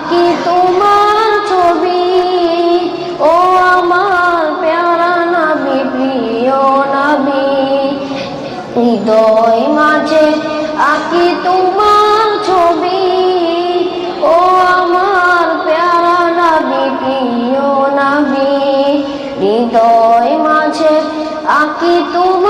আঁকি তোমার ছবি। ও আমার প্যারা নাবি প্রিয় নাবি হৃদয় মাঝে আঁকি তোমার ছবি। ও আমার প্যারা নাবি প্রিয় নাবি হৃদয় মাঝে আঁকি তোমার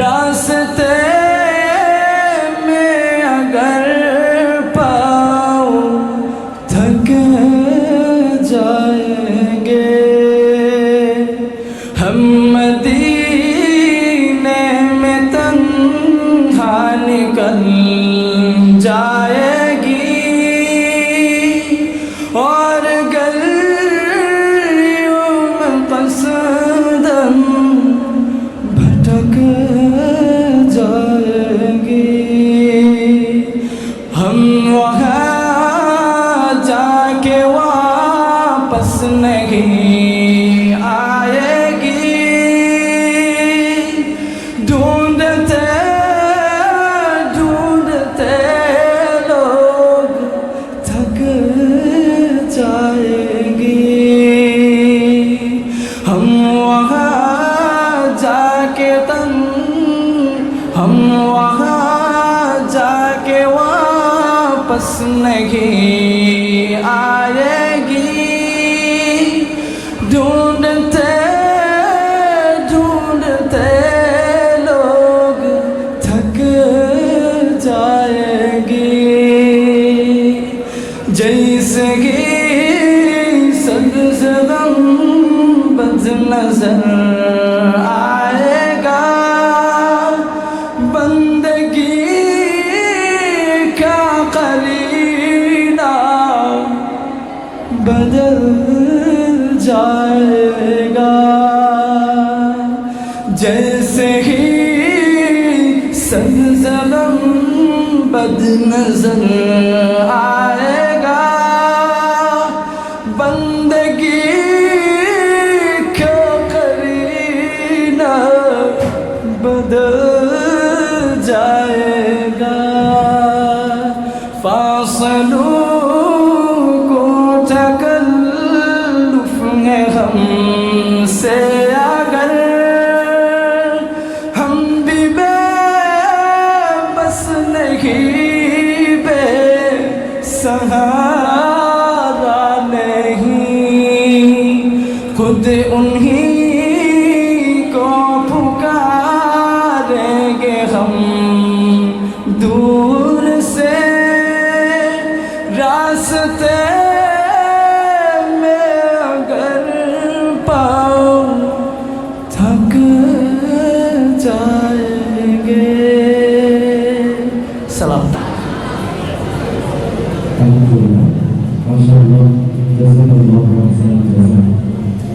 रास्ते में अगर पाओ थक जाएँगे। हम मदीने में तन्हा निकल वहाँ जाके तन, हम वहाँ जाके वापस नहीं आएगी। ढूंढते ढूंढते लोग थक जाएगी। जैसे कि नज़र आएगा। बंदगी का करीना बदल जाएगा। जैसे ही सनसनम बद नज़र आएगा बंदगी बदल जाएगा फासलों को तकल्लुफ है हमसे वास्ते मैं अगर पाओ थक जाएंगे सलाम माशाल्लाह जज़ाकल्लाहु खैरन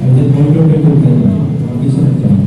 मुझे बहुत लोग कहते हैं आप किस तरह